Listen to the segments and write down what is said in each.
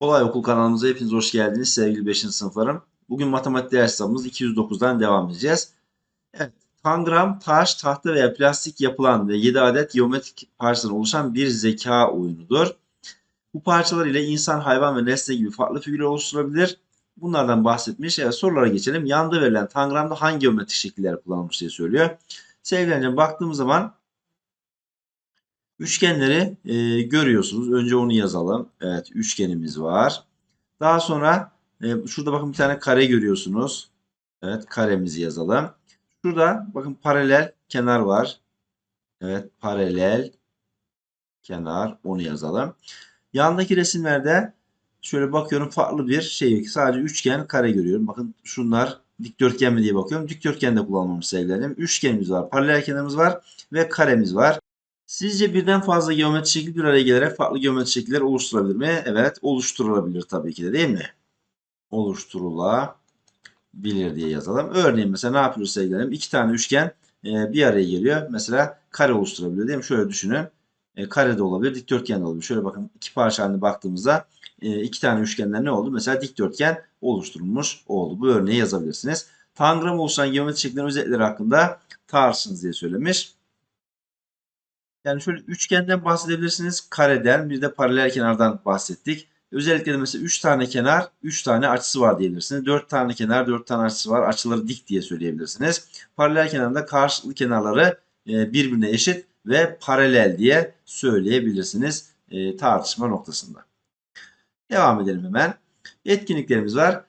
Kolay Okul kanalımıza hepiniz hoş geldiniz sevgili 5. sınıflarım. Bugün matematik ders kitabımız 209'dan devam edeceğiz. Evet, tangram, taş, tahta veya plastik yapılan ve 7 adet geometrik parçadan oluşan bir zeka oyunudur. Bu parçalar ile insan, hayvan ve nesne gibi farklı figürler oluşturulabilir. Bunlardan bahsetmiş. Evet, sorulara geçelim. Yanda verilen tangramda hangi geometrik şekiller kullanılmış diye söylüyor. Sevgili baktığımız zaman Üçgenleri e, görüyorsunuz. Önce onu yazalım. Evet, üçgenimiz var. Daha sonra e, şurada bakın bir tane kare görüyorsunuz. Evet, karemizi yazalım. Şurada bakın paralel kenar var. Evet, paralel kenar onu yazalım. Yandaki resimlerde şöyle bakıyorum farklı bir şey. Sadece üçgen, kare görüyorum. Bakın şunlar dikdörtgen mi diye bakıyorum. Dikdörtgen de kullanmamız sevgilerim. Üçgenimiz var, paralel kenarımız var ve karemiz var. Sizce birden fazla geometri şekil bir araya gelerek farklı geometri şekiller oluşturabilir mi? Evet, oluşturulabilir tabii ki de değil mi? Oluşturulabilir diye yazalım. Örneğin mesela ne yapıyoruz sevgilerim? İki tane üçgen e, bir araya geliyor. Mesela kare oluşturabiliyor değil mi? Şöyle düşünün. E, kare de olabilir, dikdörtgen de olabilir. Şöyle bakın iki parça halinde baktığımızda e, iki tane üçgenler ne oldu? Mesela dikdörtgen oluşturulmuş oldu. Bu örneği yazabilirsiniz. Tangram oluşan geometri şeklinin özellikleri hakkında tartışınız diye söylemiş. Yani şöyle üçgenden bahsedebilirsiniz. Kareden bir de paralel kenardan bahsettik. Özellikle de mesela 3 tane kenar 3 tane açısı var diyebilirsiniz. 4 tane kenar 4 tane açısı var. Açıları dik diye söyleyebilirsiniz. Paralel kenarda karşılıklı kenarları e, birbirine eşit ve paralel diye söyleyebilirsiniz e, tartışma noktasında. Devam edelim hemen. Etkinliklerimiz var.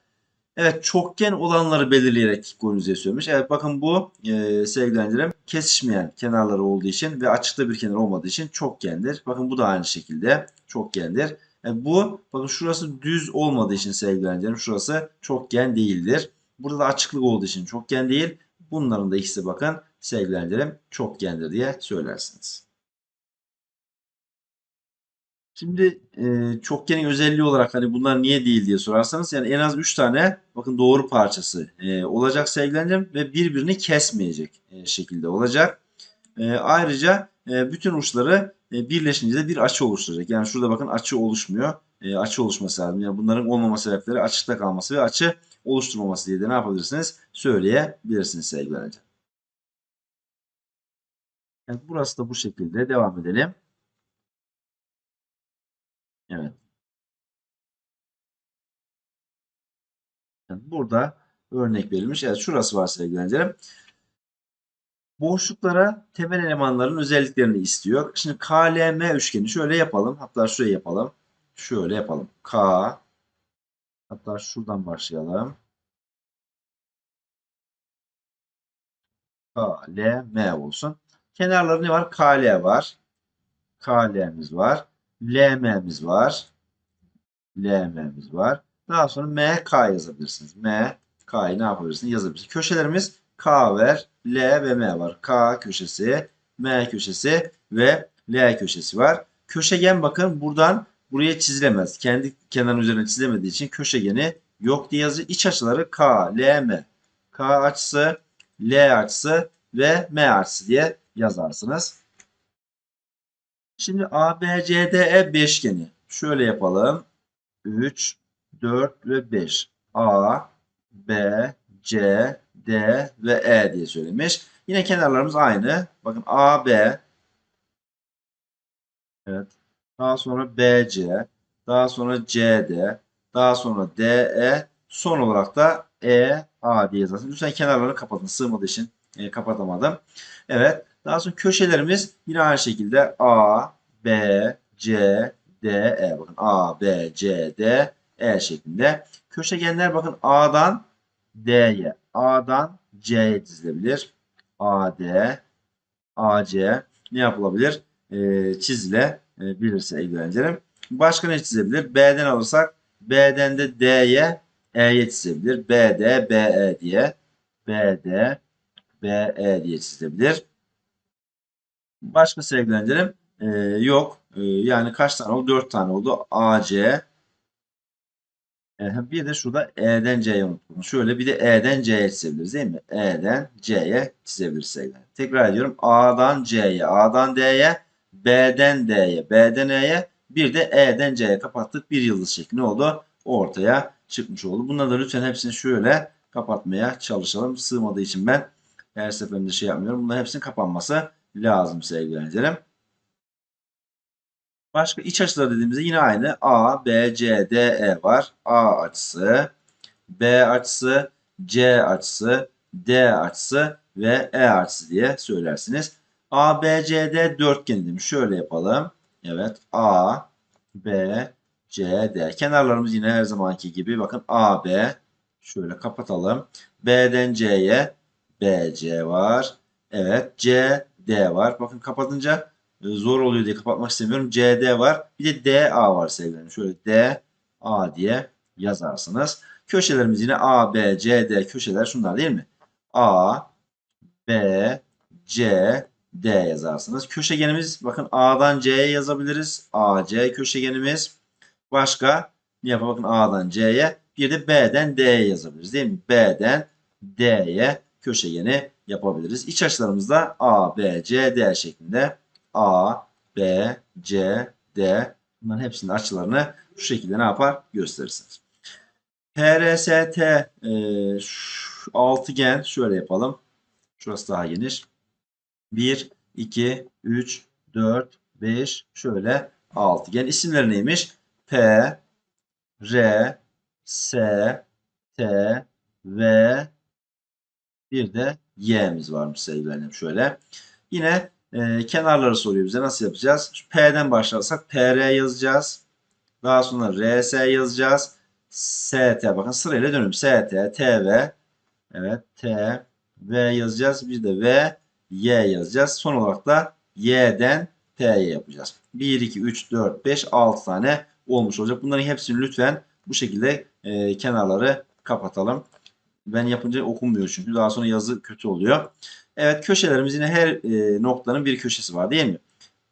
Evet çokgen olanları belirleyerek konunuzu söylemiş. Evet bakın bu e, kesişmeyen kenarları olduğu için ve açıkta bir kenar olmadığı için çokgendir. Bakın bu da aynı şekilde çokgendir. Yani bu bakın şurası düz olmadığı için sevgili öğrencilerim şurası çokgen değildir. Burada da açıklık olduğu için çokgen değil. Bunların da ikisi bakın sevgili öğrencilerim çokgendir diye söylersiniz. Şimdi e, çokgenin özelliği olarak hani bunlar niye değil diye sorarsanız yani en az 3 tane bakın doğru parçası e, olacak sevgilencim ve birbirini kesmeyecek e, şekilde olacak. E, ayrıca e, bütün uçları e, birleşince de bir açı oluşturacak. Yani şurada bakın açı oluşmuyor. E, açı oluşması lazım. Yani bunların olmama sebepleri açıkta kalması ve açı oluşturmaması diye de ne yapabilirsiniz? Söyleyebilirsiniz sevgilencim. Evet, burası da bu şekilde. Devam edelim. Burada örnek verilmiş. Evet şurası var sevgili. Boşluklara temel elemanların özelliklerini istiyor. Şimdi KLM üçgeni şöyle yapalım. Hatta şuraya yapalım. Şöyle yapalım. K hatta şuradan başlayalım. KLM olsun. Kenarları ne var? KL var. KL'miz var. LM'miz var. LM'miz var. Daha sonra MK yazabilirsiniz. M, K'yı ne yapabilirsiniz? Yazabilirsiniz. Köşelerimiz K ver, L ve M var. K köşesi, M köşesi ve L köşesi var. Köşegen bakın buradan buraya çizilemez. Kendi kenarın üzerine çizilemediği için köşegeni yok diye yazıyor. İç açıları K, L, M. K açısı, L açısı ve M açısı diye yazarsınız. Şimdi ABCDE beşgeni. Şöyle yapalım. 3, 4 ve 5. A, B, C, D ve E diye söylemiş. Yine kenarlarımız aynı. Bakın AB. Evet. Daha sonra BC. Daha sonra CD. Daha sonra DE. Son olarak da E, A diye yazarsın. Lütfen kenarlarını kapatın. Sığmadığı için e, kapatamadım. Evet. Daha sonra köşelerimiz yine aynı şekilde A, B, C, D, E. Bakın A, B, C, D, E şeklinde. Köşegenler bakın A'dan D'ye, A'dan C'ye dizilebilir. AD, AC ne yapılabilir? Ee, çizilebilir sevgili öğrencilerim. Başka ne çizebilir? B'den alırsak B'den de D'ye, E'ye çizebilir. BD, BE diye. BD, BE diye çizebilir. Başka sevgili öğrencilerim e, yok. E, yani kaç tane oldu? 4 tane oldu. AC. Bir de şurada E'den C'ye unuttum. Şöyle bir de E'den C'ye çizebiliriz değil mi? E'den C'ye çizebiliriz. Tekrar ediyorum. A'dan C'ye, A'dan D'ye, B'den D'ye, B'den E'ye bir de E'den C'ye kapattık. Bir yıldız şekli oldu. Ortaya çıkmış oldu. Bunları da lütfen hepsini şöyle kapatmaya çalışalım. Sığmadığı için ben her seferinde şey yapmıyorum. Bunların hepsinin kapanması lazım sevgili öğrencilerim. Başka iç açılar dediğimizde yine aynı. A, B, C, D, E var. A açısı, B açısı, C açısı, D açısı ve E açısı diye söylersiniz. A, B, C, D dörtgen demiş. Şöyle yapalım. Evet. A, B, C, D. Kenarlarımız yine her zamanki gibi. Bakın A, B. Şöyle kapatalım. B'den C'ye BC var. Evet. C, D var. Bakın kapatınca zor oluyor diye kapatmak istemiyorum. CD var. Bir de DA var sevgilerim. Şöyle D, A diye yazarsınız. Köşelerimiz yine A, B, C, D köşeler şunlar değil mi? A, B, C, D yazarsınız. Köşegenimiz bakın A'dan C'ye yazabiliriz. AC köşegenimiz. Başka ne yapalım? Bakın A'dan C'ye bir de B'den D'ye yazabiliriz değil mi? B'den D'ye köşegeni yapabiliriz. İç açılarımızda A, B, C, D şeklinde A, B, C, D bunların hepsinin açılarını şu şekilde ne yapar? Gösterirsiniz. PRST e, şu altıgen şöyle yapalım. Şurası daha geniş. 1, 2, 3, 4, 5 şöyle altıgen. İsimleri neymiş? P, R, S, T, V bir de Y'miz varmış sevgilerim şöyle. Yine e, kenarları soruyor bize. Nasıl yapacağız? Şu P'den başlarsak PR yazacağız. Daha sonra RS yazacağız. ST bakın sırayla dönüyorum. ST, TV evet T, V yazacağız. Bir de V, Y yazacağız. Son olarak da Y'den T'ye yapacağız. 1, 2, 3, 4, 5, 6 tane olmuş olacak. Bunların hepsini lütfen bu şekilde e, kenarları kapatalım. Ben yapınca okunmuyor çünkü. Daha sonra yazı kötü oluyor. Evet köşelerimiz yine her e, noktanın bir köşesi var değil mi?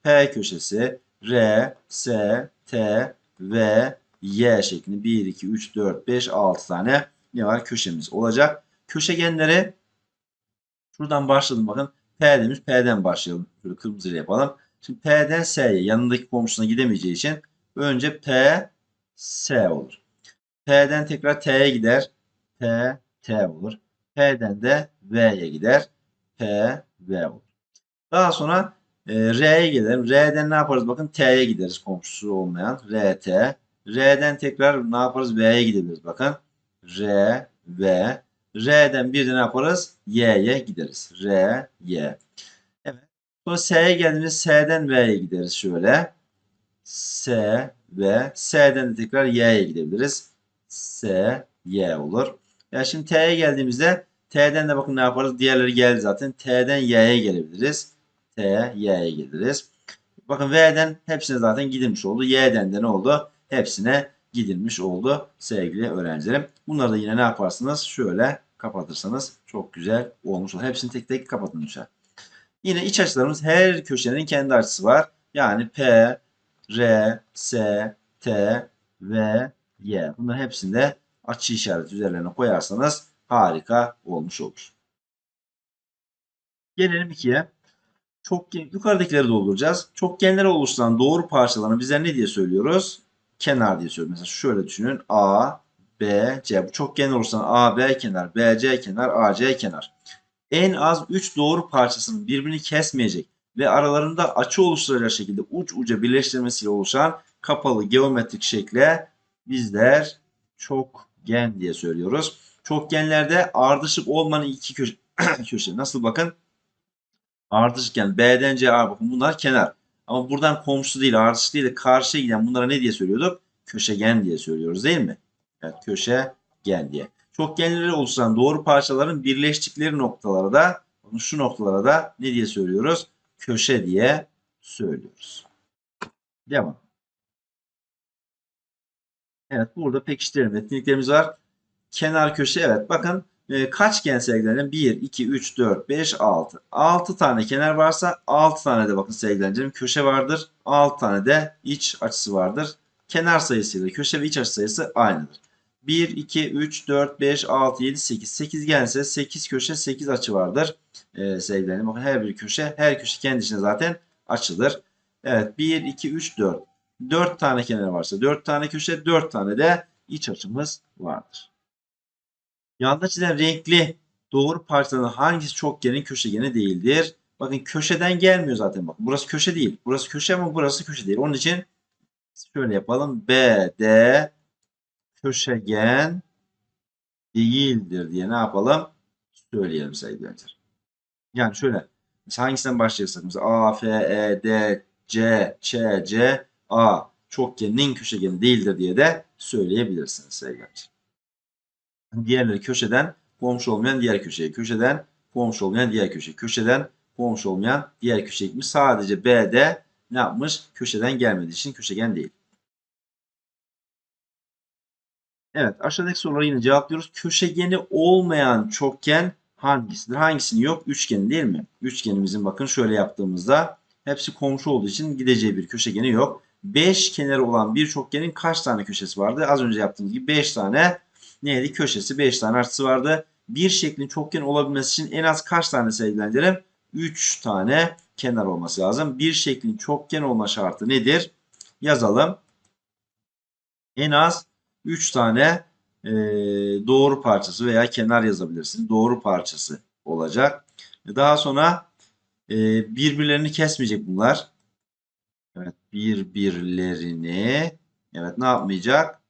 P köşesi, R, S, T, V, Y şeklinde 1, 2, 3, 4, 5, 6 tane ne var? Köşemiz olacak. Köşegenleri şuradan başladım bakın. P demiş. P'den başlayalım. Şöyle kırmızıyla yapalım. Şimdi P'den S'ye yanındaki komşusuna gidemeyeceği için önce P, S olur. P'den tekrar T'ye gider. P, T olur. P'den de V'ye gider. P, V olur. Daha sonra e, R'ye gelelim. R'den ne yaparız? Bakın T'ye gideriz komşusu olmayan. R, T. R'den tekrar ne yaparız? V'ye gidebiliriz. Bakın. R, V. R'den bir de ne yaparız? Y'ye gideriz. R, Y. Evet. Sonra S'ye geldiğimizde S'den V'ye gideriz şöyle. S, V. S'den de tekrar Y'ye gidebiliriz. S, Y olur. Ya şimdi T'ye geldiğimizde T'den de bakın ne yaparız? Diğerleri geldi zaten. T'den Y'ye gelebiliriz. T, Y'ye geliriz. Bakın V'den hepsine zaten gidilmiş oldu. Y'den de ne oldu? Hepsine gidilmiş oldu sevgili öğrencilerim. Bunları da yine ne yaparsınız? Şöyle kapatırsanız çok güzel olmuş olur. Hepsini tek tek kapatın lütfen. Yine iç açılarımız her köşenin kendi açısı var. Yani P, R, S, T, V, Y. Bunların hepsinde açı işareti üzerlerine koyarsanız harika olmuş olur. Gelelim 2'ye. Çok yukarıdakileri dolduracağız. Çokgenleri oluşturan doğru parçalarını bize ne diye söylüyoruz? Kenar diye söylüyoruz. Mesela şöyle düşünün. A, B, C. Bu çokgenler oluşturan A, B kenar, B, C kenar, A, C kenar. En az 3 doğru parçasının birbirini kesmeyecek ve aralarında açı oluşturacak şekilde uç uca birleştirmesiyle oluşan kapalı geometrik şekle bizler çokgen diye söylüyoruz. Çokgenlerde ardışık olmanın iki köşe. Nasıl bakın? Ardışıkken B'den C'ye bakın bunlar kenar. Ama buradan komşu değil, ardışık değil de karşıya giden bunlara ne diye söylüyorduk? Köşegen diye söylüyoruz değil mi? Evet, köşegen diye. Çokgenleri oluşturan doğru parçaların birleştikleri noktalara da şu noktalara da ne diye söylüyoruz? Köşe diye söylüyoruz. Devam. Evet burada pekiştirelim. Etkinliklerimiz var. Kenar köşe evet bakın e, kaç gen sevgilerim? 1, 2, 3, 4, 5, 6. 6 tane kenar varsa 6 tane de bakın sevgilerim köşe vardır. 6 tane de iç açısı vardır. Kenar sayısıyla köşe ve iç açı sayısı aynıdır. 1, 2, 3, 4, 5, 6, 7, 8. 8 gense 8 köşe 8 açı vardır. Ee, sevgilerim bakın her bir köşe her köşe kendi içinde zaten açılır. Evet 1, 2, 3, 4. 4 tane kenar varsa 4 tane köşe 4 tane de iç açımız vardır. Yanda çizilen renkli doğru parçaların hangisi çokgenin köşegeni değildir? Bakın köşeden gelmiyor zaten bak. Burası köşe değil. Burası köşe ama burası köşe değil. Onun için şöyle yapalım. B, D köşegen değildir diye ne yapalım? Söyleyelim sevgili öğrenciler. Yani şöyle. Hangisinden başlayacaksak mesela A, F, E, D, C, Ç, C, A çokgenin köşegeni değildir diye de söyleyebilirsiniz sevgili. Diğerleri köşeden komşu olmayan diğer köşeye, köşeden komşu olmayan diğer köşeye, köşeden komşu olmayan diğer köşeye gitmiş. Sadece B'de ne yapmış? Köşeden gelmediği için köşegen değil. Evet aşağıdaki soruları yine cevaplıyoruz. Köşegeni olmayan çokgen hangisidir? Hangisinin yok? Üçgen değil mi? Üçgenimizin bakın şöyle yaptığımızda hepsi komşu olduğu için gideceği bir köşegeni yok. 5 kenarı olan bir çokgenin kaç tane köşesi vardı? Az önce yaptığımız gibi 5 tane neydi? Köşesi 5 tane artısı vardı. Bir şeklin çokgen olabilmesi için en az kaç tane sevgilendirim? 3 tane kenar olması lazım. Bir şeklin çokgen olma şartı nedir? Yazalım. En az 3 tane e, doğru parçası veya kenar yazabilirsiniz. Doğru parçası olacak. Daha sonra e, birbirlerini kesmeyecek bunlar. Evet birbirlerini evet ne yapmayacak?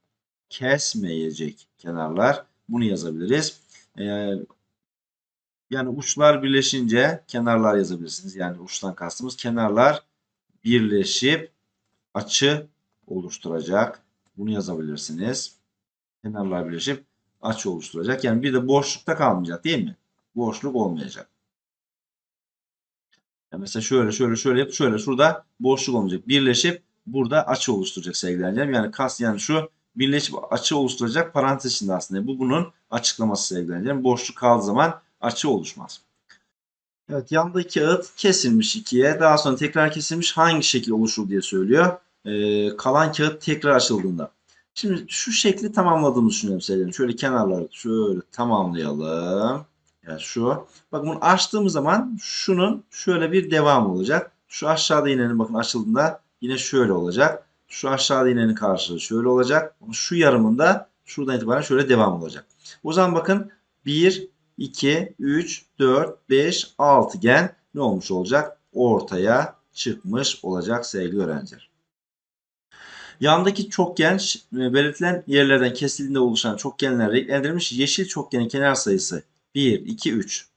Kesmeyecek kenarlar. Bunu yazabiliriz. E, yani uçlar birleşince kenarlar yazabilirsiniz. Yani uçtan kastımız kenarlar birleşip açı oluşturacak. Bunu yazabilirsiniz. Kenarlar birleşip açı oluşturacak. Yani bir de boşlukta kalmayacak değil mi? Boşluk olmayacak. Mesela şöyle şöyle şöyle yap şöyle şurada boşluk olmayacak. Birleşip burada açı oluşturacak sevgili öğrencilerim. Yani kas yani şu birleşip açı oluşturacak parantez içinde aslında. Bu bunun açıklaması sevgili öğrencilerim. Boşluk kaldığı zaman açı oluşmaz. Evet yandaki kağıt kesilmiş ikiye. Daha sonra tekrar kesilmiş hangi şekil oluşur diye söylüyor. Ee, kalan kağıt tekrar açıldığında. Şimdi şu şekli tamamladığımızı düşünelim sevgilim. Şöyle kenarları şöyle tamamlayalım. Yani şu. Bak bunu açtığımız zaman şunun şöyle bir devam olacak. Şu aşağıda inenin bakın açıldığında yine şöyle olacak. Şu aşağıda inenin karşılığı şöyle olacak. Şu yarımında şuradan itibaren şöyle devam olacak. O zaman bakın 1, 2, 3, 4, 5, 6 gen ne olmuş olacak? Ortaya çıkmış olacak sevgili öğrenciler. Yandaki çokgen e, belirtilen yerlerden kesildiğinde oluşan çokgenler renklendirilmiş. Yeşil çokgenin kenar sayısı 1, 2, 3.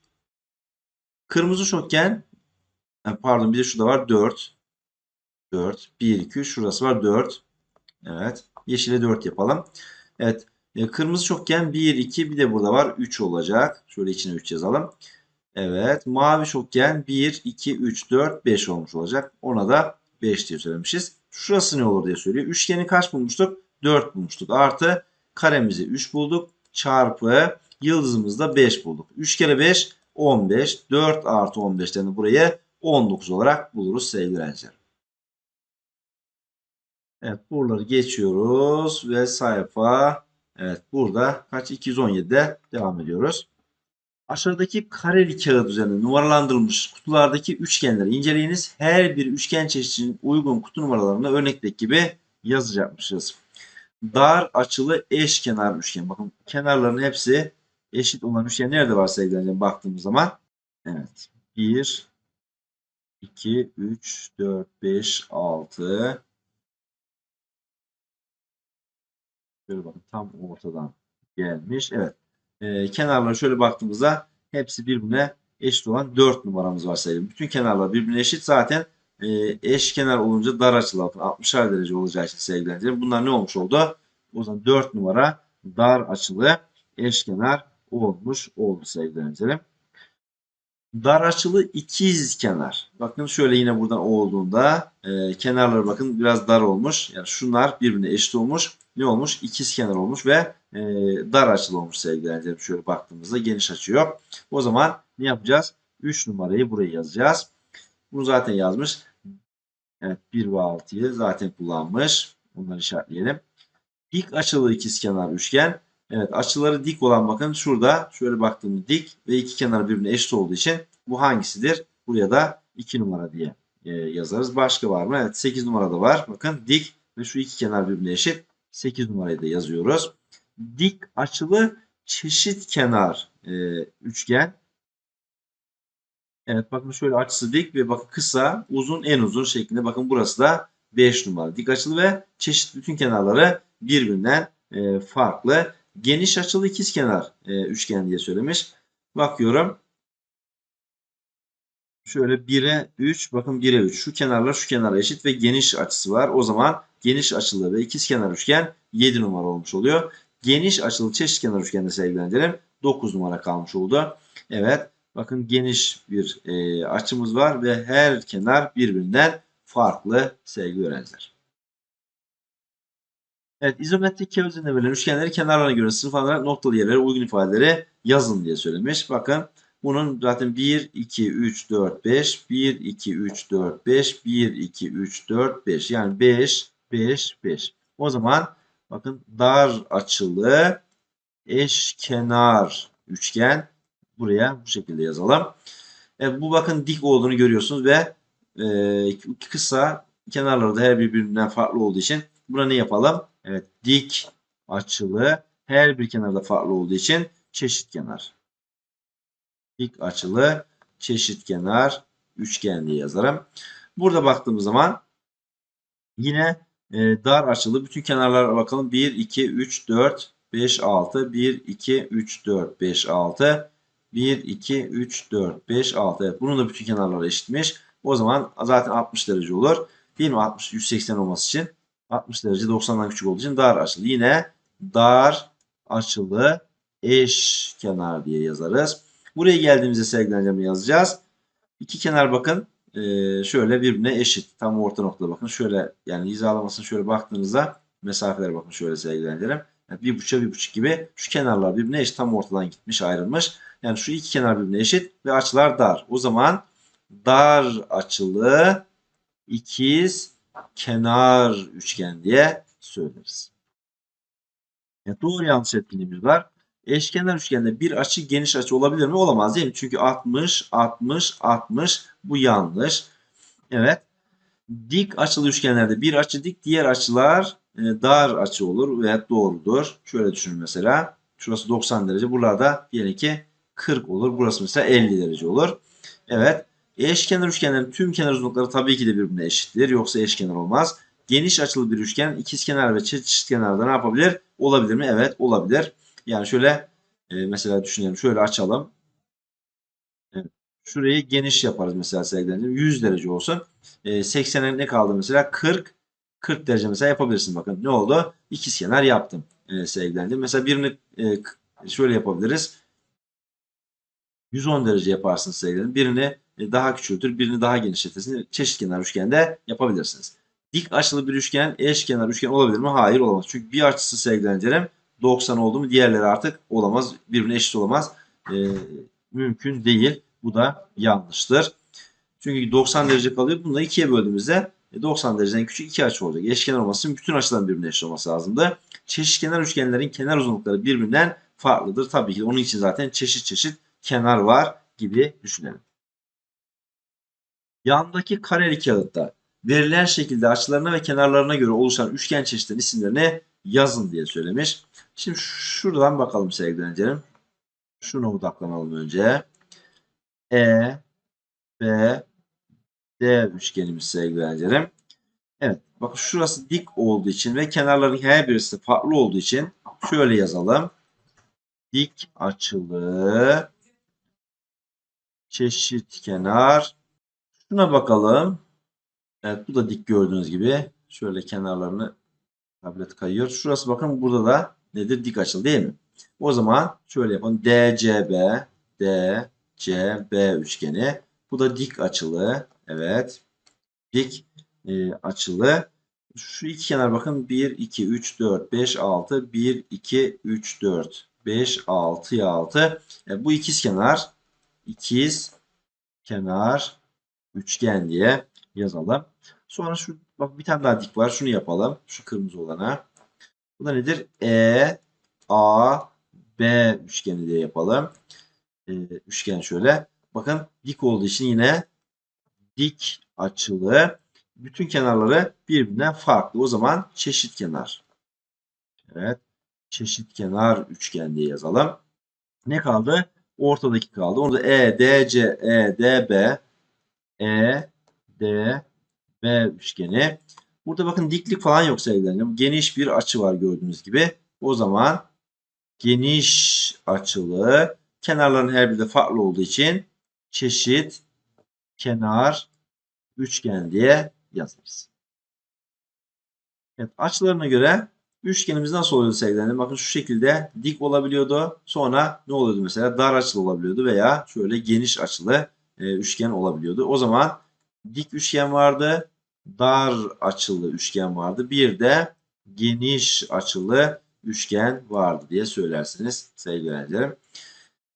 Kırmızı çokgen pardon bir de şurada var 4. 4, 1, 2, 3 şurası var 4. Evet. Yeşile 4 yapalım. Evet. E, kırmızı çokgen 1, 2 bir de burada var 3 olacak. Şöyle içine 3 yazalım. Evet. Mavi çokgen 1, 2, 3, 4, 5 olmuş olacak. Ona da 5 diye söylemişiz. Şurası ne olur diye söylüyor. Üçgeni kaç bulmuştuk? 4 bulmuştuk. Artı karemizi 3 bulduk. Çarpı yıldızımızda 5 bulduk. 3 kere 5 15. 4 artı 15'ten de buraya 19 olarak buluruz sevgili öğrenciler. Evet buraları geçiyoruz ve sayfa evet burada kaç 217'de devam ediyoruz. Aşağıdaki kareli kağıt üzerinde numaralandırılmış kutulardaki üçgenleri inceleyiniz. Her bir üçgen çeşidinin uygun kutu numaralarını örnekteki gibi yazacakmışız. Dar açılı eşkenar üçgen. Bakın kenarların hepsi eşit olan üçgen nerede var sevgili baktığımız zaman. Evet. 1, 2, 3, 4, 5, 6. Şöyle bakın tam ortadan gelmiş. Evet e, kenarlara şöyle baktığımızda hepsi birbirine eşit olan 4 numaramız var sayalım. Bütün kenarlar birbirine eşit. Zaten e, eş kenar olunca dar açılı 60'ar derece olacağı için sevgilendirim. Bunlar ne olmuş oldu? O zaman 4 numara dar açılı eşkenar olmuş oldu sevgilendirim. Dar açılı ikiz kenar. Bakın şöyle yine buradan olduğunda e, kenarları bakın biraz dar olmuş. Yani şunlar birbirine eşit olmuş. Ne olmuş? İkiz kenar olmuş ve e, dar açılı olmuş sevgili öğrencilerim. Şöyle baktığımızda geniş açıyor. O zaman ne yapacağız? 3 numarayı buraya yazacağız. Bunu zaten yazmış. Evet 1 ve 6'yı zaten kullanmış. Bunları işaretleyelim. Dik açılı ikizkenar üçgen. Evet açıları dik olan bakın şurada şöyle baktığımda dik ve iki kenar birbirine eşit olduğu için bu hangisidir? Buraya da 2 numara diye e, yazarız. Başka var mı? Evet 8 numarada var. Bakın dik ve şu iki kenar birbirine eşit. 8 numarayı da yazıyoruz. Dik açılı çeşit kenar e, üçgen. Evet bakın şöyle açısı dik ve bakın kısa, uzun, en uzun şeklinde. Bakın burası da 5 numara. Dik açılı ve çeşit bütün kenarları birbirinden e, farklı. Geniş açılı ikizkenar e, üçgen diye söylemiş. Bakıyorum. Şöyle 1'e 3 bakın 1'e 3 şu kenarlar şu kenara eşit ve geniş açısı var. O zaman geniş açılı ve ikizkenar üçgen 7 numara olmuş oluyor. Geniş açılı çeşitkenar üçgende sevgilendirelim. 9 numara kalmış oldu. Evet bakın geniş bir e, açımız var ve her kenar birbirinden farklı sevgili öğrenciler. Evet izometrik üzerinde verilen üçgenleri kenarlarına göre sınıflandırarak noktalı yerlere uygun ifadeleri yazın diye söylemiş. Bakın bunun zaten 1, 2, 3, 4, 5, 1, 2, 3, 4, 5, 1, 2, 3, 4, 5. Yani 5, 5, 5. O zaman bakın dar açılı eşkenar üçgen buraya bu şekilde yazalım. Evet, bu bakın dik olduğunu görüyorsunuz ve e, kısa kenarları da her birbirinden farklı olduğu için buna ne yapalım? Evet dik açılı her bir kenarda farklı olduğu için çeşit kenar. Dik açılı çeşit kenar üçgen diye yazarım. Burada baktığımız zaman yine e, dar açılı bütün kenarlara bakalım. 1, 2, 3, 4, 5, 6. 1, 2, 3, 4, 5, 6. 1, 2, 3, 4, 5, 6. Evet bunun da bütün kenarları eşitmiş. O zaman zaten 60 derece olur. Değil mi? 60, 180 olması için. 60 derece 90'dan küçük olduğu için dar açılı. Yine dar açılı eş kenar diye yazarız. Buraya geldiğimizde sevgilencemi yazacağız. İki kenar bakın e, şöyle birbirine eşit. Tam orta noktada bakın. Şöyle yani hizalamasına şöyle baktığınızda mesafeler bakın şöyle sevgilencerim. Yani bir buçuk bir buçuk gibi şu kenarlar birbirine eşit. Tam ortadan gitmiş ayrılmış. Yani şu iki kenar birbirine eşit ve açılar dar. O zaman dar açılı ikiz kenar üçgen diye söyleriz. Yani doğru yanlış etkinliğimiz var. Eşkenar üçgende bir açı geniş açı olabilir mi? Olamaz değil mi? Çünkü 60, 60, 60 bu yanlış. Evet. Dik açılı üçgenlerde bir açı dik, diğer açılar e, dar açı olur. Evet doğrudur. Şöyle düşünün mesela. Şurası 90 derece. Buralarda diyelim ki 40 olur. Burası mesela 50 derece olur. Evet. Eşkenar üçgenlerin tüm kenar uzunlukları tabii ki de birbirine eşittir. Yoksa eşkenar olmaz. Geniş açılı bir üçgen ikizkenar ve çeşit kenarda ne yapabilir? Olabilir mi? Evet olabilir. Yani şöyle e, mesela düşünelim. Şöyle açalım. Evet. Şurayı geniş yaparız mesela sevgilerim. 100 derece olsun. E, 80'e ne kaldı mesela? 40 40 derece mesela yapabilirsin. Bakın ne oldu? İkizkenar yaptım e, sevgilerim. Mesela birini e, şöyle yapabiliriz. 110 derece yaparsınız sevgilerim. Birini e, daha küçültür, birini daha genişletirsin. Çeşitkenar üçgende yapabilirsiniz. Dik açılı bir üçgen eşkenar üçgen olabilir mi? Hayır olamaz. Çünkü bir açısı sevgilerim 90 oldu mu diğerleri artık olamaz. Birbirine eşit olamaz. E, mümkün değil. Bu da yanlıştır. Çünkü 90 derece kalıyor. Bunu da ikiye böldüğümüzde 90 e, dereceden küçük iki açı olacak. Eşkenar olması için bütün açıların birbirine eşit olması lazımdı. Çeşitkenar üçgenlerin kenar uzunlukları birbirinden farklıdır. Tabii ki onun için zaten çeşit çeşit kenar var gibi düşünelim. Yandaki kareli kağıtta verilen şekilde açılarına ve kenarlarına göre oluşan üçgen çeşitlerin isimlerini yazın diye söylemiş. Şimdi şuradan bakalım sevgili öğrencilerim. Şuna odaklanalım önce. E, B, D üçgenimiz sevgili öğrencilerim. Evet. Bakın şurası dik olduğu için ve kenarların her birisi farklı olduğu için şöyle yazalım. Dik açılı çeşit kenar. Şuna bakalım. Evet bu da dik gördüğünüz gibi. Şöyle kenarlarını tablet kayıyor. Şurası bakın burada da nedir? Dik açılı değil mi? O zaman şöyle yapalım. DCB DCB üçgeni. Bu da dik açılı. Evet. Dik e, açılı. Şu iki kenar bakın 1, 2, 3, 4, 5, 6, 1, 2, 3, 4, 5, 6, 6. E, bu ikiz kenar ikiz kenar üçgen diye yazalım. Sonra şu bak bir tane daha dik var. Şunu yapalım. Şu kırmızı olana. Bu da nedir? E A B üçgeni diye yapalım. Ee, üçgen şöyle. Bakın dik olduğu için yine dik açılı. Bütün kenarları birbirinden farklı. O zaman çeşit kenar. Evet. Çeşit kenar üçgen diye yazalım. Ne kaldı? Ortadaki kaldı. Onu da E, D, C, E, D, B, E, D, B üçgeni. Burada bakın diklik falan yok sevgilerim. Geniş bir açı var gördüğünüz gibi. O zaman geniş açılı kenarların her biri de farklı olduğu için çeşit kenar üçgen diye yazarız. Evet, açılarına göre üçgenimiz nasıl oluyordu sevgilerim? Bakın şu şekilde dik olabiliyordu. Sonra ne oluyordu mesela? Dar açılı olabiliyordu veya şöyle geniş açılı e, üçgen olabiliyordu. O zaman dik üçgen vardı. Dar açılı üçgen vardı. Bir de geniş açılı üçgen vardı diye söylersiniz sevgili öğrencilerim.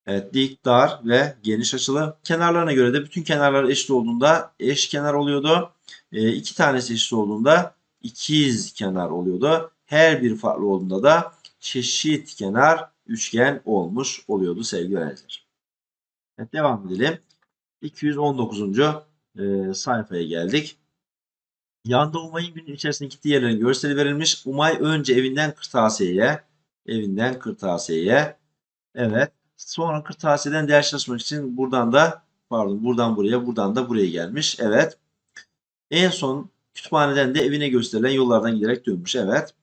Evet, dik, dar ve geniş açılı. Kenarlarına göre de bütün kenarlar eşit olduğunda eşkenar oluyordu. E, iki tanesi eşit olduğunda ikiz kenar oluyordu. Her bir farklı olduğunda da çeşit kenar üçgen olmuş oluyordu sevgili öğrenciler. Evet, devam edelim. 219. E, sayfaya geldik. Yanda Umay'ın günün içerisinde gittiği yerlerin görseli verilmiş. Umay önce evinden kırtasiyeye, evinden kırtasiyeye, evet. Sonra kırtasiyeden ders çalışmak için buradan da, pardon buradan buraya, buradan da buraya gelmiş. Evet. En son kütüphaneden de evine gösterilen yollardan giderek dönmüş. Evet.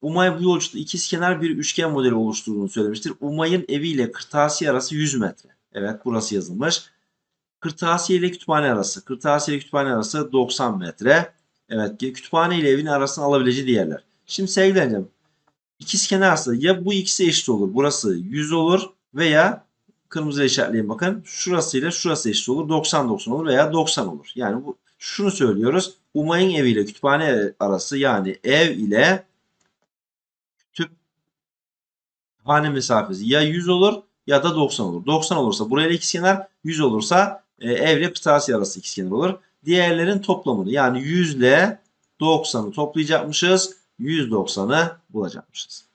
Umay bu yolculukta ikizkenar bir üçgen modeli oluşturduğunu söylemiştir. Umay'ın eviyle kırtasiye arası 100 metre. Evet burası yazılmış. Kırtasiye ile kütüphane arası. Kırtasiye ile kütüphane arası 90 metre. Evet kütüphane ile evin arasını alabileceği diğerler. Şimdi sevgili öğrencim ikizkenar arası ya bu ikisi eşit olur. Burası 100 olur veya kırmızı işaretleyeyim bakın. Şurası ile şurası eşit olur. 90 90 olur veya 90 olur. Yani bu şunu söylüyoruz. Umay'ın evi ile kütüphane arası yani ev ile kütüphane mesafesi ya 100 olur ya da 90 olur. 90 olursa burayla ikizkenar, 100 olursa e, ev ile kırtasiye arası ikizkenar olur. Diğerlerin toplamını yani 100 ile 90'ı toplayacakmışız. 190'ı bulacakmışız.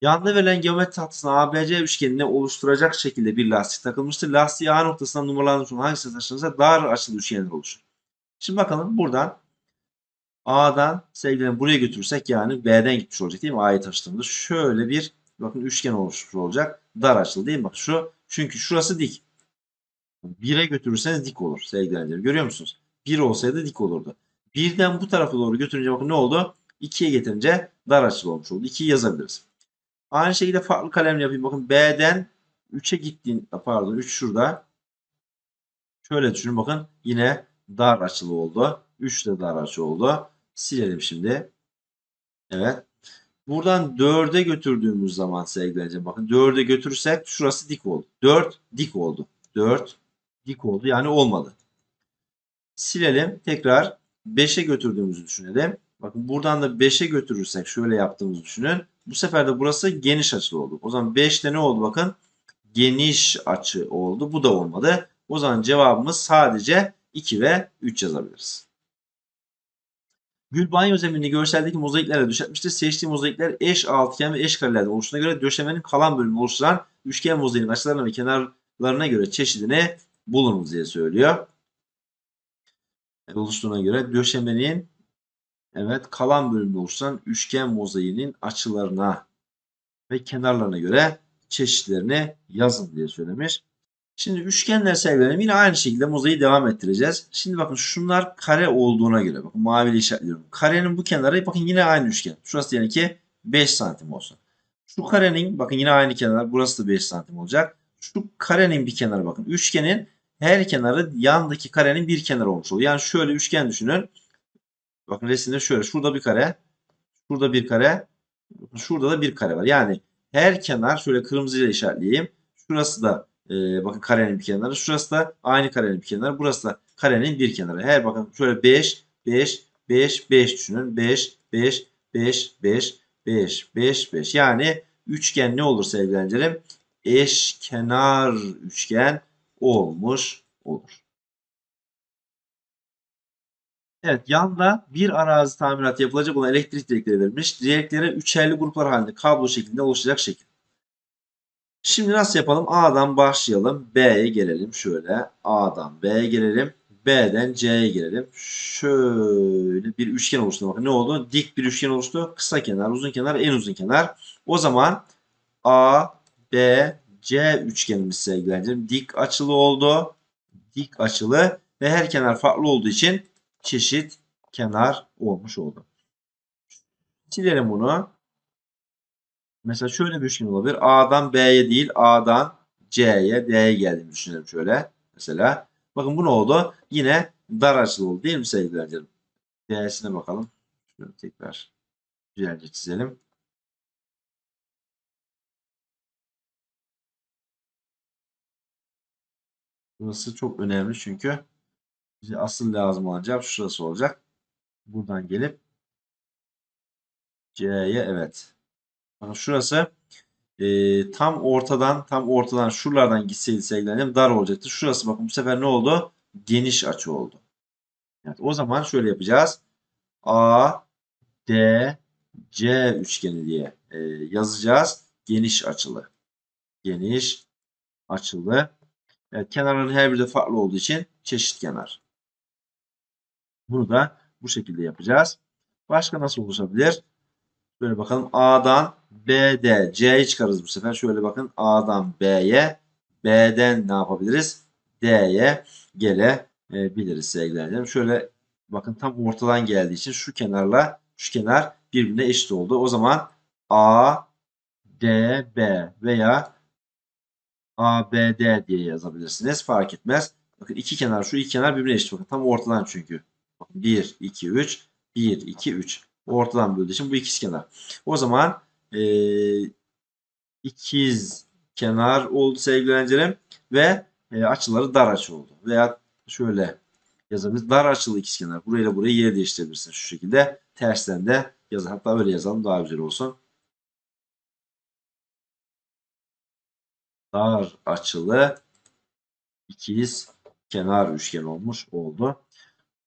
Yanda verilen geometri tahtasına ABC üçgenini oluşturacak şekilde bir lastik takılmıştır. Lastiği A noktasından numaralandırmış olan hangisi taşınırsa dar açılı üçgenler oluşur. Şimdi bakalım buradan A'dan sevgilerim buraya götürürsek yani B'den gitmiş olacak değil mi? A'yı taşıdığımızda şöyle bir bakın üçgen oluşmuş olacak. Dar açılı değil mi? Bak şu çünkü şurası dik. 1'e götürürseniz dik olur sevgili öğrencilerim. Görüyor musunuz? 1 olsaydı dik olurdu. Birden bu tarafa doğru götürünce bakın ne oldu? 2'ye getirince dar açılı olmuş oldu. 2'yi yazabiliriz. Aynı şekilde farklı kalemle yapayım. Bakın B'den 3'e gittiğin pardon 3 şurada. Şöyle düşünün bakın yine dar açılı oldu. 3 de dar açı oldu. Silelim şimdi. Evet. Buradan 4'e götürdüğümüz zaman sevgili bakın 4'e götürürsek şurası dik oldu. 4 dik oldu. 4 dik oldu. Yani olmadı. Silelim. Tekrar 5'e götürdüğümüzü düşünelim. Bakın buradan da 5'e götürürsek şöyle yaptığımızı düşünün. Bu sefer de burası geniş açılı oldu. O zaman 5'te ne oldu bakın? Geniş açı oldu. Bu da olmadı. O zaman cevabımız sadece 2 ve 3 yazabiliriz. Gül banyo görseldeki mozaiklerle döşetmiştir. Seçtiği mozaikler eş altıgen ve eş karelerden oluştuğuna göre döşemenin kalan bölümünü oluşturan üçgen mozaiğin açılarına ve kenarlarına göre çeşidini bulunuz diye söylüyor. Oluştuğuna göre döşemenin evet kalan bölümünü oluşturan üçgen mozaiğinin açılarına ve kenarlarına göre çeşitlerini yazın diye söylemiş. Şimdi üçgenler sevgilerim yine aynı şekilde mozaiği devam ettireceğiz. Şimdi bakın şunlar kare olduğuna göre bakın mavili işaretliyorum. Karenin bu kenarı bakın yine aynı üçgen. Şurası yani ki 5 santim olsun. Şu karenin bakın yine aynı kenar burası da 5 santim olacak. Şu karenin bir kenarı bakın. Üçgenin her kenarı yandaki karenin bir kenarı olmuş oluyor. Yani şöyle üçgen düşünün. Bakın resimde şöyle. Şurada bir kare. Şurada bir kare. Şurada da bir kare var. Yani her kenar şöyle kırmızıyla işaretleyeyim. Şurası da e, bakın karenin bir kenarı. Şurası da aynı karenin bir kenarı. Burası da karenin bir kenarı. Her bakın şöyle 5, 5, 5, 5 düşünün. 5, 5, 5, 5, 5, 5, 5. Yani üçgen ne olur sevgili öğrencilerim? Eşkenar üçgen olmuş olur. Evet yanda bir arazi tamiratı yapılacak olan elektrik direkleri verilmiş. Direklere üçerli gruplar halinde kablo şeklinde oluşacak şekil. Şimdi nasıl yapalım? A'dan başlayalım. B'ye gelelim. Şöyle A'dan B'ye gelelim. B'den C'ye girelim. Şöyle bir üçgen oluştu. Bakın ne oldu? Dik bir üçgen oluştu. Kısa kenar, uzun kenar, en uzun kenar. O zaman A, B, C üçgenimiz sevgilerim. Dik açılı oldu. Dik açılı ve her kenar farklı olduğu için çeşit kenar olmuş oldu. Silelim bunu. Mesela şöyle bir üçgen olabilir. A'dan B'ye değil A'dan C'ye, D'ye geldiğini düşünelim şöyle. Mesela. Bakın bu ne oldu? Yine dar açılı oldu değil mi sevgili canım? D'sine bakalım. Şöyle tekrar güzelce çizelim. Burası çok önemli çünkü bize asıl lazım olacak şurası olacak. Buradan gelip C'ye evet. Bakın şurası e, tam ortadan tam ortadan şuralardan gitseydi sevgilerim dar olacaktı. Şurası bakın bu sefer ne oldu? Geniş açı oldu. Evet, o zaman şöyle yapacağız. A, D, C üçgeni diye e, yazacağız. Geniş açılı. Geniş açılı. Evet, kenarların her biri de farklı olduğu için çeşit kenar. Bunu da bu şekilde yapacağız. Başka nasıl oluşabilir? Böyle bakalım A'dan B'de C'yi çıkarız bu sefer. Şöyle bakın A'dan B'ye B'den ne yapabiliriz? D'ye gelebiliriz sevgilerim. Şöyle bakın tam ortadan geldiği için şu kenarla şu kenar birbirine eşit oldu. O zaman A, D, B veya A, B, D diye yazabilirsiniz. Fark etmez. Bakın iki kenar şu iki kenar birbirine eşit. Bakın tam ortadan çünkü. Bakın 1, 2, 3, 1, 2, 3. Ortadan böldüğü için bu ikiz kenar. O zaman e, ikiz kenar oldu sevgili öğrencilerim. Ve e, açıları dar açı oldu. Veya şöyle yazabiliriz. Dar açılı ikizkenar. Burayla burayı yer değiştirebilirsiniz. Şu şekilde tersten de yazın. Hatta öyle yazalım daha güzel olsun. Dar açılı ikiz kenar üçgen olmuş oldu.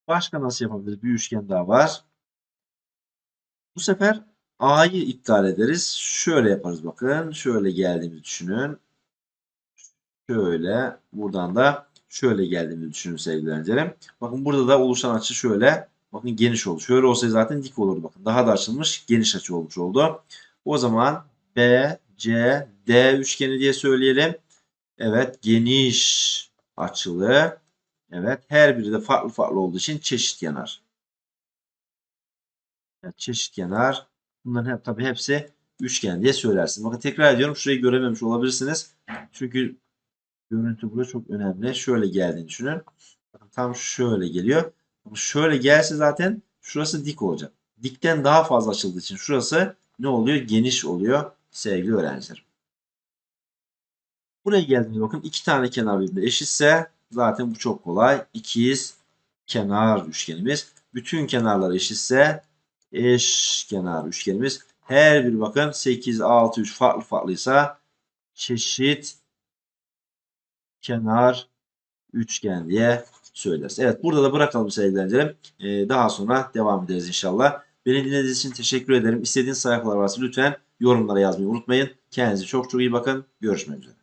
Başka nasıl yapabiliriz? Bir üçgen daha var. Bu sefer A'yı iptal ederiz. Şöyle yaparız bakın. Şöyle geldiğimizi düşünün. Şöyle buradan da şöyle geldiğimizi düşünün sevgili öğrencilerim. Bakın burada da oluşan açı şöyle. Bakın geniş oldu. Şöyle olsaydı zaten dik olurdu. Bakın daha da açılmış geniş açı olmuş oldu. O zaman B, C, D üçgeni diye söyleyelim. Evet geniş açılı. Evet her biri de farklı farklı olduğu için çeşit yanar. Evet, çeşit kenar. Bunların hep tabii hepsi üçgen diye söylersin. Bakın tekrar ediyorum şurayı görememiş olabilirsiniz. Çünkü görüntü burada çok önemli. Şöyle geldiğini düşünün. Bakın tam şöyle geliyor. Şöyle gelse zaten şurası dik olacak. Dikten daha fazla açıldığı için şurası ne oluyor? Geniş oluyor sevgili öğrenciler. Buraya geldiğimizde bakın iki tane kenar birbirine eşitse zaten bu çok kolay. İkiz kenar üçgenimiz. Bütün kenarlar eşitse eşkenar üçgenimiz. Her bir bakın 8, 6, 3 farklı farklıysa çeşit kenar üçgen diye söyleriz. Evet burada da bırakalım sevgili öğrencilerim. Ee, daha sonra devam ederiz inşallah. Beni dinlediğiniz için teşekkür ederim. İstediğiniz sayfalar varsa lütfen yorumlara yazmayı unutmayın. Kendinize çok çok iyi bakın. Görüşmek üzere.